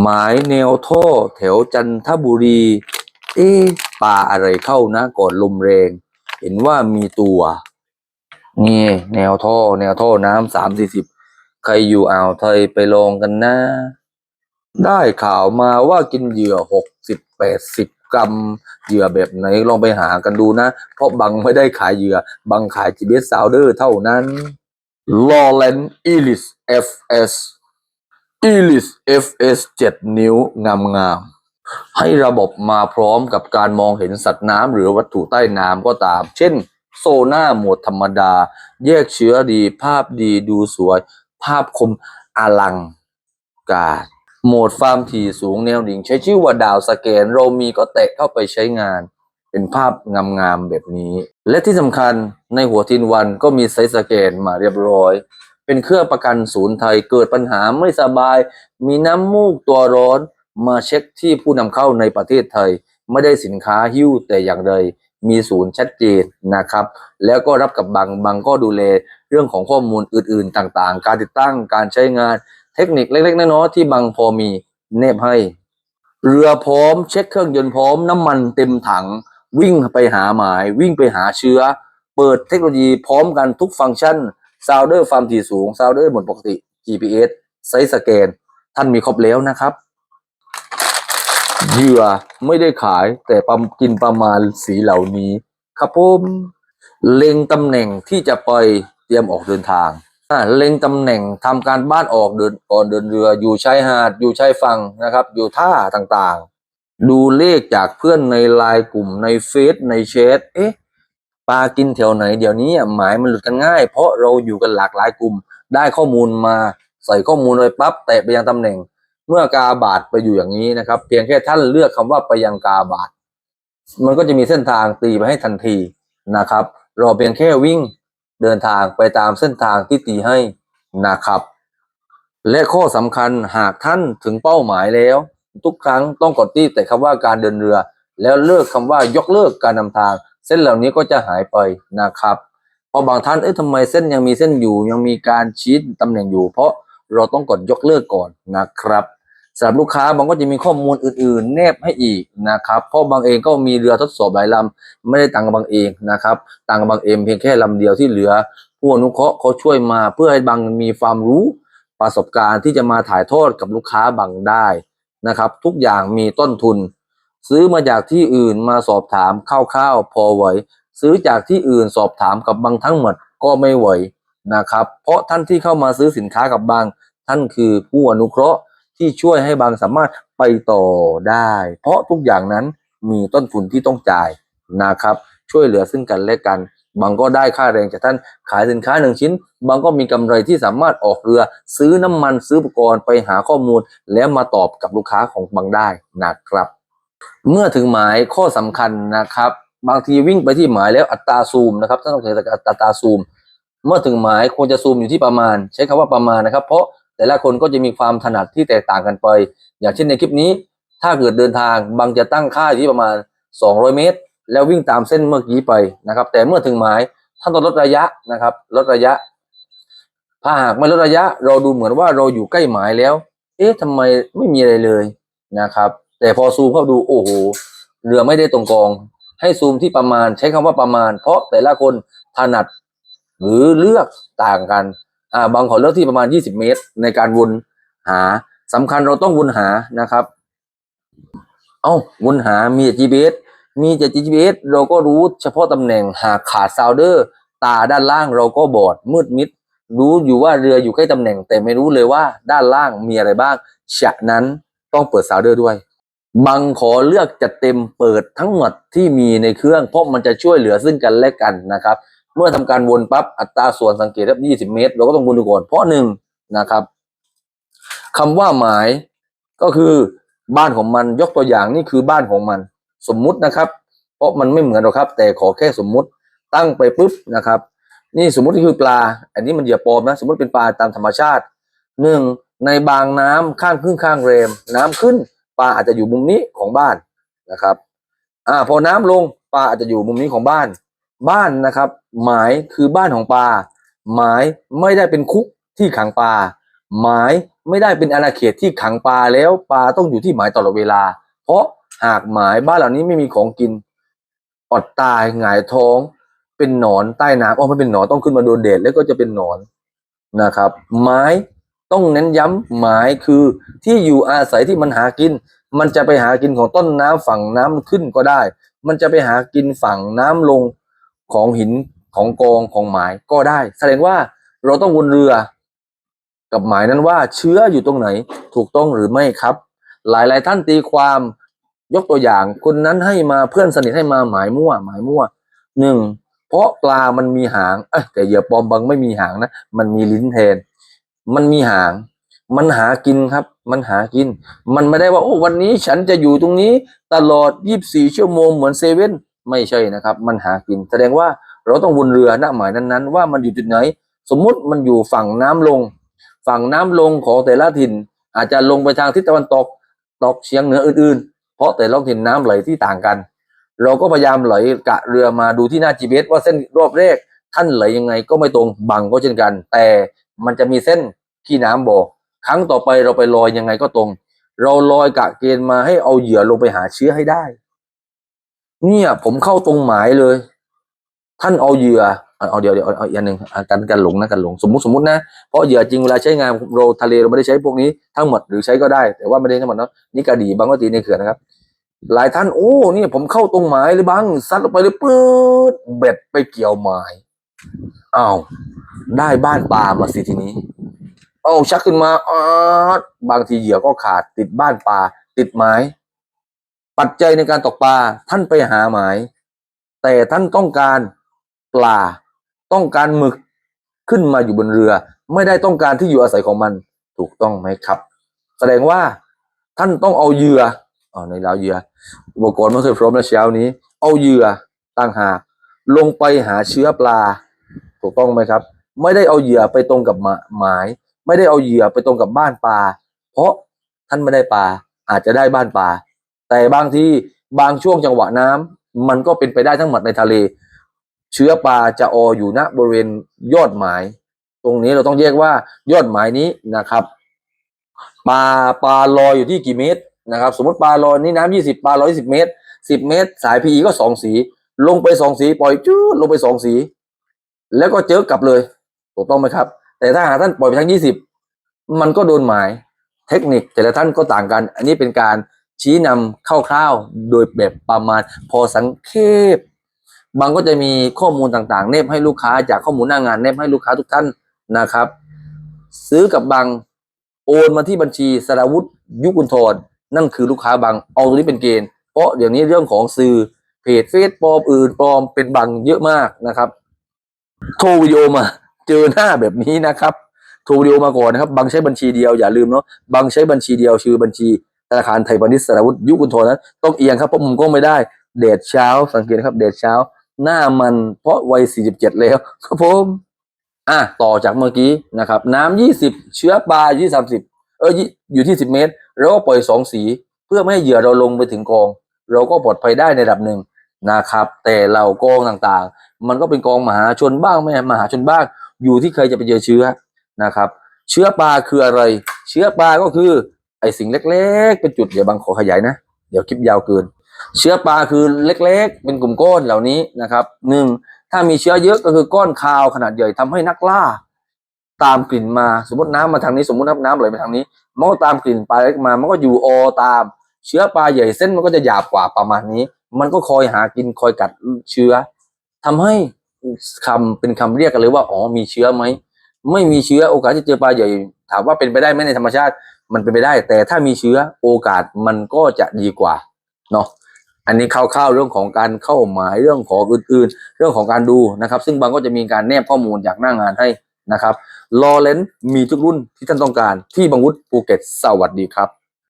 หมายแนวท่อแถวจันทบุรี เอ๊ปลาอะไรเข้านะ ก่อนลมแรง เห็นว่ามีตัว นี่ แนวท่อ แนวท่อน้ำสามสี่สิบใครอยู่อ่าวไทยไปลองกันนะ ได้ข่าวมาว่ากินเหยื่อหกสิบแปดสิบกรัมเหยื่อแบบไหนลองไปหากันดูนะ เพราะบังไม่ได้ขายเหยื่อ บังขายจีเบสซาวเดอร์เท่านั้น ลอเรนอีลิส FS อีลิส FS 7นิ้วงามงามๆให้ระบบมาพร้อมกับการมองเห็นสัตว์น้ำหรือวัตถุใต้น้ำก็ตาม เช่น โซน่าโหมดธรรมดา แยกเชื้อดี ภาพดีดูสวย ภาพคมอลังการโหมดฟาร์มถี่สูงแนวดิ่ง ใช้ชื่อว่าดาวสแกน เรามีก็แตะเข้าไปใช้งาน เป็นภาพงามๆแบบนี้ และที่สำคัญในหัวทินวันก็มีไซส์สแกนมาเรียบร้อย เป็นเครื่องประกันศูนย์ไทยเกิดปัญหาไม่สบาย มีน้ำมูกตัวร้อนมาเช็คที่ผู้นำเข้าในประเทศไทย ไม่ได้สินค้าหิ้วแต่อย่างใดมีศูนย์ชัดเจนนะครับ แล้วก็รับกับบังบังก็ดูแลเรื่องของข้อมูลอื่นๆต่างๆ การติดตั้งการใช้งาน เทคนิคเล็กๆน้อยๆที่บังพอมีเนบให้ เรือพร้อมเช็คเครื่องยนต์พร้อมน้ำมันเต็มถัง วิ่งไปหาหมาย วิ่งไปหาเชื้อ เปิดเทคโนโลยีพร้อมกันทุกฟังก์ชันซาวเดอร์ความถี่สูงซาวเดอร์หมดปกติ GPS ไซส์สแกน ท่านมีครบแล้วนะครับเหยื่อไม่ได้ขายแต่ปำกินประมาณสีเหล่านี้ ครับผมเล็งตำแหน่งที่จะไปเตรียมออกเดินทางเล็งตำแหน่งทำการบ้านออกเดินก่อนเดินเรืออยู่ชายหาดอยู่ชายฝั่งนะครับ อยู่ท่าต่างๆ ดูเลขจากเพื่อนในไลน์กลุ่มในเฟซในแชทเอ๊ะปลากินแถวไหนเดี๋ยวนี้หมายมันหลุดกันง่าย เพราะเราอยู่กันหลากหลายกลุ่ม ได้ข้อมูลมาใส่ข้อมูลไปปั๊บแตะไปยังตำแหน่ง เมื่อกาบาทไปอยู่อย่างนี้นะครับ เพียงแค่ท่านเลือกคำว่าไปยังกาบาทมันก็จะมีเส้นทางตีไปให้ทันทีนะครับรอเพียงแค่วิ่งเดินทางไปตามเส้นทางที่ตีให้นะครับ และข้อสำคัญหากท่านถึงเป้าหมายแล้ว ทุกครั้งต้องกดที่แต่คำว่าการเดินเรือ แล้วเลิกคำว่ายกเลิกการนำทาง เส้นเหล่านี้ก็จะหายไปนะครับพราะบางท่านเอ๊ะทำไมเส้นยังมีเส้นอยู่ ยังมีการชี้ตำแหน่งอยู่ เพราะเราต้องกดยกเลิกก่อนนะครับสำหรับลูกค้าบางก็จะมีข้อมูลอื่น ๆ แนบให้อีกนะครับ เพราะบางเองก็มีเรือทดสอบหลายลำไม่ได้ต่างกับบางเองนะครับต่างกับบางเองเพียงแค่ลำเดียวที่เหลือ ผู้อนุเคราะห์เขาช่วยมาเพื่อให้บางมีความรู้ประสบการณ์ที่จะมาถ่ายทอดกับลูกค้าบางได้ นะครับ ทุกอย่างมีต้นทุน ซื้อมาจากที่อื่นมาสอบถามคร่าวๆพอไหวซื้อจากที่อื่นสอบถามกับบางทั้งหมดก็ไม่ไหวนะครับ เพราะท่านที่เข้ามาซื้อสินค้ากับบาง ท่านคือผู้อนุเคราะห์ที่ช่วยให้บางสามารถไปต่อได้ เพราะทุกอย่างนั้นมีต้นทุนที่ต้องจ่ายนะครับ ช่วยเหลือซึ่งกันและกัน บางก็ได้ค่าแรงจากท่านขายสินค้าหนึ่งชิ้น บางก็มีกำไรที่สามารถออกเรือ ซื้อน้ำมันซื้ออุปกรณ์ไปหาข้อมูล แล้วมาตอบกับลูกค้าของบางได้นะครับ เมื่อถึงหมายข้อสำคัญนะครับ บางทีวิ่งไปที่หมายแล้วอัตราซูมนะครับท่านต้องใช้อัตราซูม เมื่อถึงหมายควรจะซูมอยู่ที่ประมาณ ใช้คำว่าประมาณนะครับ เพราะแต่ละคนก็จะมีความถนัดที่แตกต่างกันไป อย่างเช่นในคลิปนี้ ถ้าเกิดเดินทางบางจะตั้งค่าอยู่ที่ประมาณ 200 เมตร แล้ววิ่งตามเส้นเมื่อกี้ไปนะครับ แต่เมื่อถึงหมายท่านต้องลดระยะนะครับ ลดระยะ ถ้าหากไม่ลดระยะ เราดูเหมือนว่าเราอยู่ใกล้หมายแล้ว เอ๊ะทำไมไม่มีอะไรเลยนะครับ แต่พอซูมเข้าดูโอ้โหเรือไม่ได้ตรงกอง ให้ซูมที่ประมาณใช้คำว่าประมาณ เพราะแต่ละคนถนัด หรือเลือกต่างกันอ่าบางขอเลือกที่ประมาณ 20 เมตร ในการวนหาสำคัญเราต้องวนหานะครับ เอ้าวนหามี GPS มีแต่ GPS เราก็รู้เฉพาะตำแหน่งหากขาดซาวเดอร์ ตาด้านล่างเราก็บอดมืดมิด รู้อยู่ว่าเรืออยู่ใกล้ตำแหน่ง แต่ไม่รู้เลยว่าด้านล่างมีอะไรบ้างฉะนั้นต้องเปิดซาวเดอร์ด้วยบางขอเลือกจัดเต็มเปิดทั้งหมดที่มีในเครื่อง เพราะมันจะช่วยเหลือซึ่งกันและกันนะครับ เมื่อทำการวนปั๊บอัตราส่วนสังเกตครับ 20 เมตร เราก็ต้องวนดูก่อนเพราะหนึ่งนะครับคำว่าหมายก็คือบ้านของมันยกตัวอย่างนี่คือบ้านของมัน สมมุตินะครับ เพราะมันไม่เหมือนหรอกครับ แต่ขอแค่สมมุติตั้งไปปุ๊บนะครับ นี่สมมุตินี่คือปลา อันนี้มันเหยื่อปลอมนะ สมมติเป็นปลาตามธรรมชาติหนึ่งในบางน้ำข้างขึ้นข้างเรม น้ำขึ้นปลาอาจจะอยู่มุมนี้ของบ้านนะครับอ่าพอน้ำลงปลาอาจจะอยู่มุมนี้ของบ้าน บ้านนะครับ หมายคือบ้านของปลาหมายไม่ได้เป็นคุกที่ขังปลาหมายไม่ได้เป็นอาณาเขตที่ขังปลาแล้วปลาต้องอยู่ที่หมายตลอดเวลา เพราะ หากหมายบ้านเหล่านี้ไม่มีของกิน อดตายหงายท้อง เป็นหนอนใต้น้ำอ๋อไม่เป็นหนอนต้องขึ้นมาโดนแดดแล้วก็จะเป็นหนอนนะครับหมายต้องเน้นย้ำหมายคือที่อยู่อาศัยที่มันหากิน มันจะไปหากินของต้นน้ำฝั่งน้ำขึ้นก็ได้ มันจะไปหากินฝั่งน้ำลงของหินของกองของหมายก็ได้ แสดงว่าเราต้องวนเรือ กับหมายนั้นว่าเชื้ออยู่ตรงไหนถูกต้องหรือไม่ครับ หลายๆท่านตีความ ยกตัวอย่างคนนั้นให้มาเพื่อนสนิทให้มาหมายมั่ว หมายมั่วหนึ่งเพราะปลามันมีหางเอ้แต่เหยื่อปลอมบางไม่มีหางนะมันมีลิ้นแทน มันมีหาง มันหากินครับ มันหากิน มันไม่ได้ว่าโอ้วันนี้ฉันจะอยู่ตรงนี้ตลอด 24 ชั่วโมงเหมือนเซเว่นไม่ใช่นะครับ มันหากิน แสดงว่าเราต้องวนเรือณหมายนั้นๆ ว่ามันอยู่จุดไหน สมมุติมันอยู่ฝั่งน้ำลง ฝั่งน้ำลงของแต่ละถิ่น อาจจะลงไปทางทิศตะวันตกตกเฉียงเหนืออื่นๆ เพราะแต่ละถิ่นน้ำไหลที่ต่างกัน เราก็พยายามไหลกะเรือมาดูที่หน้า GPS ว่าเส้นรอบแรกท่านไหลยังไงก็ไม่ตรงบังก็เช่นกัน แต่มันจะมีเส้นที่น้ำบอก ครั้งต่อไปเราไปลอยยังไงก็ตรง เราลอยกะเกณฑ์มาให้เอาเหยื่อลงไปหาเชื้อให้ได้ เนี่ยผมเข้าตรงหมายเลย ท่านเอาเหยื่อ เอาเดี๋ยวเดี๋ยวเอาอาอีกอันหนึ่งกันกันหลงนะกันหลงสมมุติสมมุตินะเพราะเหยื่อจริงเวลาใช้งานเราทะเลเราไม่ได้ใช้พวกนี้ทั้งหมดหรือใช้ก็ได้ แต่ว่าไม่ได้ทั้งหมดเนาะนี่กระดีบางกะตีในเขื่อนนะครับ หลายท่านโอ้นี่ผมเข้าตรงหมายเลยบังซัดลงไปเลยปื๊ดเบ็ดไปเกี่ยวหมายอ้าวได้บ้านปลามาสิทีนี้เอาชักขึ้นมาอบางทีเหยื่อก็ขาดติดบ้านปลาติดไม้ปัจจัยในการตกปลาท่านไปหาหมาย แต่ท่านต้องการปลา ต้องการหมึกขึ้นมาอยู่บนเรือ ไม่ได้ต้องการที่อยู่อาศัยของมันถูกต้องไหมครับ แสดงว่าท่านต้องเอาเหยื่ออ๋อในเราเหยื่ออุปกรณ์ไม่เคยพร้อมแล้วเช้านี้ เอาเหยื่อต่างหากลงไปหาเชื้อปลา ถูกต้องไหมครับ ไม่ได้เอาเหยื่อไปตรงกับหมาย ไม่ได้เอาเหยื่อไปตรงกับบ้านปลา เพราะท่านไม่ได้ปลาอาจจะได้บ้านปลาแต่บางที่บางช่วงจังหวะน้ำมันก็เป็นไปได้ทั้งหมดในทะเล เชื้อปลาจะออยู่ณบริเวณยอดหมาย ตรงนี้เราต้องแยกว่ายอดหมายนี้นะครับ ปลาปลาลอยอยู่ที่กี่เมตรนะครับ สมมติปลาลอยนี่น้ำยี่สิบปลาลอยสิบเมตรสิบเมตร สายพีก็สองสี ลงไปสองสีปล่อยจื้อลงไปสองสี แล้วก็เจอกลับเลยถูกต้องไหมครับ แต่ถ้าหากท่านปล่อยไปทั้งยี่สิบมันก็โดนหมายเทคนิคแต่ละท่านก็ต่างกัน อันนี้เป็นการชี้นำคร่าวๆโดยแบบประมาณพอสังเขป บางก็จะมีข้อมูลต่างๆ เนบให้ลูกค้าจากข้อมูลหน้างานเนบให้ลูกค้าทุกท่านนะครับ ซื้อกับบางโอนมาที่บัญชีสราวุธยุคุนทรนั่นคือลูกค้าบางเอาตรงนี้เป็นเกณฑ์เพราะเดี๋ยวนี้เรื่องของสื่อเพจเฟซปลอมอื่นปลอมเป็นบางเยอะมากนะครับโทรวิดีโอมาเจอหน้าแบบนี้นะครับโทรวิดีโอมาก่อนนะครับบางใช้บัญชีเดียวอย่าลืมเนาะบางใช้บัญชีเดียวชื่อบัญชีธนาคารไทยพาณิชย์สาวุฒยุคุนโทนั้นต้องเอียงครับเพราะมุมกล้องไม่ได้เดดเช้าสังเกตนะครับเดดเช้า หน้ามันเพราะวัย 47 แล้วครับผมอะต่อจากเมื่อกี้นะครับ น้ำ20 เชื้อปลายี่สามสิบเอออยู่ที่ 10 เมตรเราก็ปล่อยสองสี เพื่อไม่ให้เหยื่อเราลงไปถึงกอง เราก็ปลอดภัยได้ในระดับหนึ่งนะครับ แต่เรากองต่างๆ มันก็เป็นกองมหาชนบ้างไม่มหาชนบ้าง อยู่ที่ใครจะไปเจอเชื้อนะครับ เชื้อปลาคืออะไร เชื้อปลาก็คือไอสิ่งเล็ก ๆ เป็นจุดเดี๋ยวบางขอขยายนะ เดี๋ยวคลิปยาวเกิน เชื้อปลาคือเล็กๆ เป็นกลุ่มก้อนเหล่านี้นะครับหนึ่งถ้ามีเชื้อเยอะก็คือก้อนคาวขนาดใหญ่ทำให้นักล่า ตามกลิ่นมาสมมติน้ำมาทางนี้สมมติน้ำไหลไปทางนี้มันก็ตามกลิ่นปลาเล็กมา มันก็อยู่ออตาม เชื้อปลาใหญ่เส้นมันก็จะหยาบกว่าประมาณนี้ มันก็คอยหากินคอยกัดเชื้อทำให้คำเป็นคำเรียกกันเลยว่าอ๋อมีเชื้อไหมไม่มีเชื้อโอกาสที่เจอปลาใหญ่ ถามว่าเป็นไปได้ไหมในธรรมชาติ มันเป็นไปได้ แต่ถ้ามีเชื้อโอกาสมันก็จะดีกว่าเนาะ อันนี้คร่าวๆเรื่องของการเข้าหมายเรื่องของอื่นๆ เรื่องของการดูนะครับ ซึ่งบางก็จะมีการแนบข้อมูลจากหน้างานให้นะครับลอเลนมีทุกรุ่นที่ท่านต้องการที่บางวุฒิภูเก็ตสวัสดีครับ